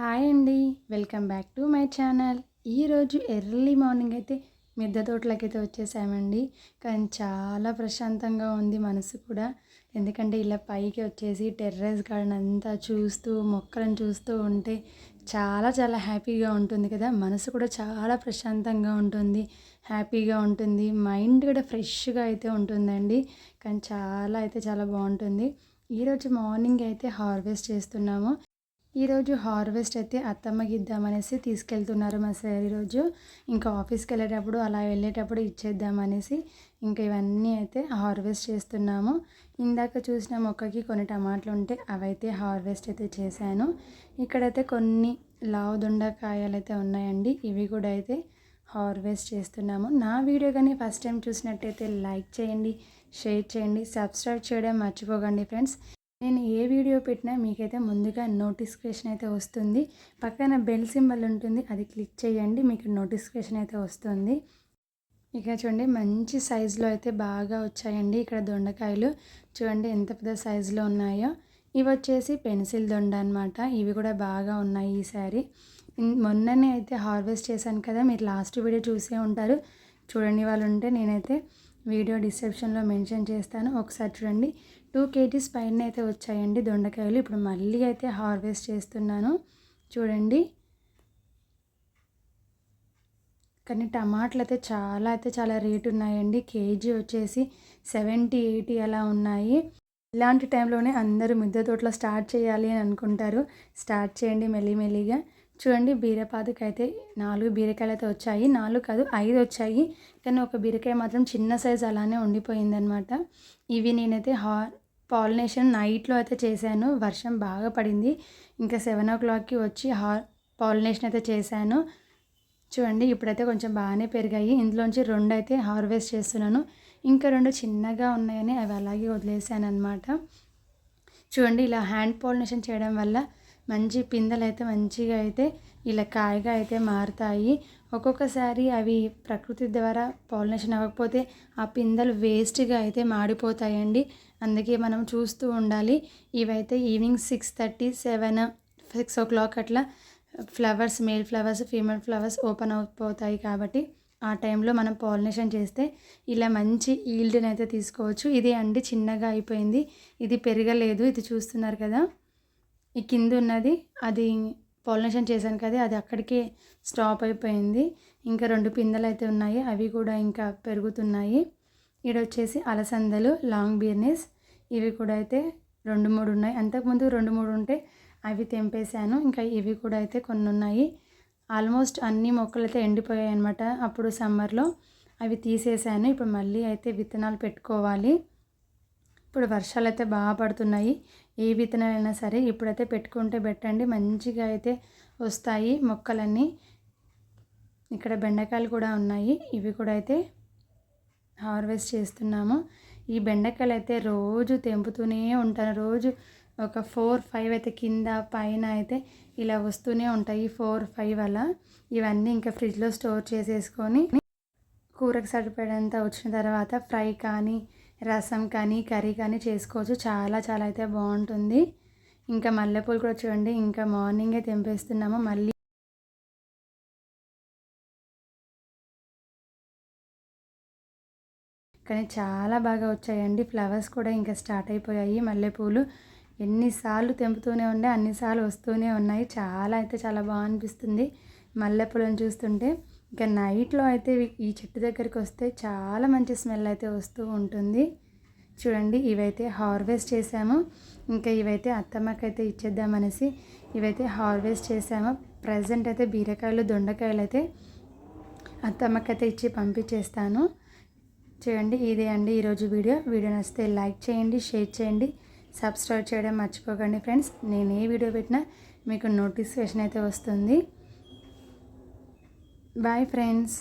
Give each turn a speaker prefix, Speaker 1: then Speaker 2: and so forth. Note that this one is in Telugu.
Speaker 1: హాయ్ అండి. Welcome back to my channel. ఈరోజు ఎర్లీ మార్నింగ్ అయితే మిద్దె తోటలోకి అయితే వచ్చేసామండి. కానీ చాలా ప్రశాంతంగా ఉంది మనసు కూడా. ఎందుకంటే ఇలా పైకి వచ్చేసి టెర్రస్ గార్డెన్ అంతా చూస్తూ మొక్కలను చూస్తూ ఉంటే చాలా చాలా హ్యాపీగా ఉంటుంది కదా. మనసు కూడా చాలా ప్రశాంతంగా ఉంటుంది. హ్యాపీగా ఉంటుంది. మైండ్ కూడా ఫ్రెష్గా అయితే ఉంటుందండి. కానీ చాలా అయితే చాలా బాగుంటుంది. ఈరోజు మార్నింగ్ అయితే హార్వెస్ట్ చేస్తున్నాము. ఈరోజు హార్వెస్ట్ అయితే అత్తమ్మకి ఇద్దామనేసి తీసుకెళ్తున్నారు మా సార్ ఈరోజు. ఇంకా ఆఫీస్కి వెళ్ళేటప్పుడు అలా వెళ్ళేటప్పుడు ఇచ్చేద్దామనేసి ఇంకా ఇవన్నీ అయితే హార్వెస్ట్ చేస్తున్నాము. ఇందాక చూసిన మొక్కకి కొన్ని టమాటాలు ఉంటే అవైతే హార్వెస్ట్ అయితే చేశాను. ఇక్కడైతే కొన్ని లావు దొండకాయలు అయితే ఉన్నాయండి ఇవి కూడా అయితే హార్వెస్ట్ చేస్తున్నాము. నా వీడియో కానీ ఫస్ట్ టైం చూసినట్టయితే లైక్ చేయండి షేర్ చేయండి సబ్స్క్రైబ్ చేయడం మర్చిపోకండి ఫ్రెండ్స్. నేను ఏ వీడియో పెట్టినా మీకైతే ముందుగా నోటిఫికేషన్ అయితే వస్తుంది. పక్కన బెల్ సింబల్ ఉంటుంది. అది క్లిక్ చేయండి. మీకు నోటిఫికేషన్ అయితే వస్తుంది. ఇక చూడండి మంచి సైజులో అయితే బాగా వచ్చాయండి ఇక్కడ దొండకాయలు. చూడండి ఎంత పెద్ద సైజులో ఉన్నాయో. ఇవి వచ్చేసి పెన్సిల్ దొండ అనమాట ఇవి కూడా బాగా ఉన్నాయి ఈసారి మొన్ననే అయితే హార్వెస్ట్ చేశాను కదా మీరు లాస్ట్ వీడియో చూసే ఉంటారు. చూడండి వాళ్ళు ఉంటే నేనైతే వీడియో డిస్క్రిప్షన్లో మెన్షన్ చేస్తాను. ఒకసారి చూడండి టూ కేజీస్ పైన అయితే వచ్చాయండి దొండకాయలు. ఇప్పుడు మళ్ళీ అయితే హార్వెస్ట్ చేస్తున్నాను. చూడండి. కానీ టమాటాలు అయితే చాలా అయితే చాలా రేటు ఉన్నాయండి. కేజీ వచ్చేసి సెవెంటీ ఎయిటీ అలా ఉన్నాయి. ఇలాంటి టైంలోనే అందరూ మిద్దె తోటలో స్టార్ట్ చేయాలి అని అనుకుంటారు. స్టార్ట్ చేయండి మెల్లిమెల్లిగా. చూడండి బీరపాదకి అయితే నాలుగు బీరకాయలు అయితే వచ్చాయి. నాలుగు కాదు ఐదు వచ్చాయి. కానీ ఒక బీరకాయ మాత్రం చిన్న సైజు అలానే ఉండిపోయిందనమాట ఇవి నేనైతే హా పాలినేషన్ నైట్లో అయితే చేశాను. వర్షం బాగా పడింది. ఇంకా సెవెన్ ఓ క్లాక్కి వచ్చి హా పాలినేషన్ అయితే చేశాను. చూడండి ఇప్పుడైతే కొంచెం బాగానే పెరిగాయి. ఇందులోంచి రెండు అయితే హార్వెస్ట్ చేస్తున్నాను. ఇంకా రెండు చిన్నగా ఉన్నాయని అవి అలాగే వదిలేసాను అనమాట చూడండి ఇలా హ్యాండ్ పాలినేషన్ చేయడం వల్ల మంచి పిందెలు అయితే మంచిగా అయితే ఇలా కాయగా అయితే మారుతాయి. ఒక్కొక్కసారి అవి ప్రకృతి ద్వారా పాలినేషన్ అవ్వకపోతే ఆ పిందెలు వేస్ట్గా అయితే మాడిపోతాయండి. అందుకే మనం చూస్తూ ఉండాలి. ఇవైతే evening six thirty seven six o'clock అట్లా flowers male flowers female flowers open అయిపోతాయి కాబట్టి ఆ టైంలో మనం పాలినేషన్ చేస్తే ఇలా మంచి ఈల్డ్ని అయితే తీసుకోవచ్చు. ఇది అండి చిన్నగా అయిపోయింది. ఇది పెరగలేదు ఇది చూస్తున్నారు కదా. ఈ కింద ఉన్నది అది పాలినేషన్ చేశాను కదా అది అక్కడికే స్టాప్ అయిపోయింది. ఇంకా రెండు పిందెలు అయితే ఉన్నాయి అవి కూడా ఇంకా పెరుగుతున్నాయి. ఇక్కడ వచ్చేసి అలసందలు లాంగ్ బీర్నెస్ ఇవి కూడా అయితే రెండు మూడు ఉన్నాయి. అంతకుముందు రెండు మూడు ఉంటే అవి తెంపేశాను ఇంకా ఇవి కూడా అయితే కొన్ని ఉన్నాయి. ఆల్మోస్ట్ అన్ని మొక్కలు అయితే ఎండిపోయాయి అనమాట అప్పుడు సమ్మర్లో అవి తీసేసాను ఇప్పుడు మళ్ళీ అయితే విత్తనాలు పెట్టుకోవాలి. ఇప్పుడు వర్షాలు అయితే బాగా పడుతున్నాయి. ఏ విత్తనాలైనా సరే ఇప్పుడైతే పెట్టుకుంటే పెట్టండి. మంచిగా అయితే వస్తాయి మొక్కలన్నీ. ఇక్కడ బెండకాయలు కూడా ఉన్నాయి. ఇవి కూడా అయితే హార్వెస్ట్ చేస్తున్నాము. ఈ బెండకాయలు అయితే రోజు తెంపుతూనే ఉంటాను. రోజు ఒక ఫోర్ ఫైవ్ అయితే కింద పైన అయితే ఇలా వస్తూనే ఉంటాయి. ఫోర్ ఫైవ్ అలా. ఇవన్నీ ఇంకా ఫ్రిడ్జ్లో స్టోర్ చేసేసుకొని కూరకు సరిపడేంత వచ్చిన తర్వాత ఫ్రై కానీ రసం కానీ కర్రీ కానీ చేసుకోవచ్చు. చాలా చాలా అయితే బాగుంటుంది. ఇంకా మల్లెపూలు కూడా చూడండి. ఇంకా మార్నింగే తెంపేస్తున్నాము. మళ్ళీ కానీ చాలా బాగా వచ్చాయండి. ఫ్లవర్స్ కూడా ఇంకా స్టార్ట్ అయిపోయాయి. మల్లెపూలు ఎన్నిసార్లు తెంపుతూనే ఉండే అన్నిసార్లు వస్తూనే ఉన్నాయి. చాలా అయితే చాలా బాగా అనిపిస్తుంది. మల్లెపూలను చూస్తుంటే ఇంకా నైట్లో అయితే ఈ చెట్టు దగ్గరికి వస్తే చాలా మంచి స్మెల్ అయితే వస్తూ ఉంటుంది. చూడండి ఇవైతే హార్వెస్ట్ చేసాము. ఇంకా ఇవైతే అత్తమ్మకైతే ఇచ్చేద్దామనేసి ఇవైతే హార్వెస్ట్ చేసాము. ప్రజెంట్ అయితే బీరకాయలు దొండకాయలు అయితే అత్తమ్మకైతే ఇచ్చి పంపించేస్తాను. చూడండి ఇదే అండి ఈరోజు వీడియో. వీడియో నచ్చితే లైక్ చేయండి షేర్ చేయండి సబ్స్క్రైబ్ చేయడం మర్చిపోకండి ఫ్రెండ్స్. నేను ఏ వీడియో పెట్టినా మీకు నోటిఫికేషన్ అయితే వస్తుంది. Bye friends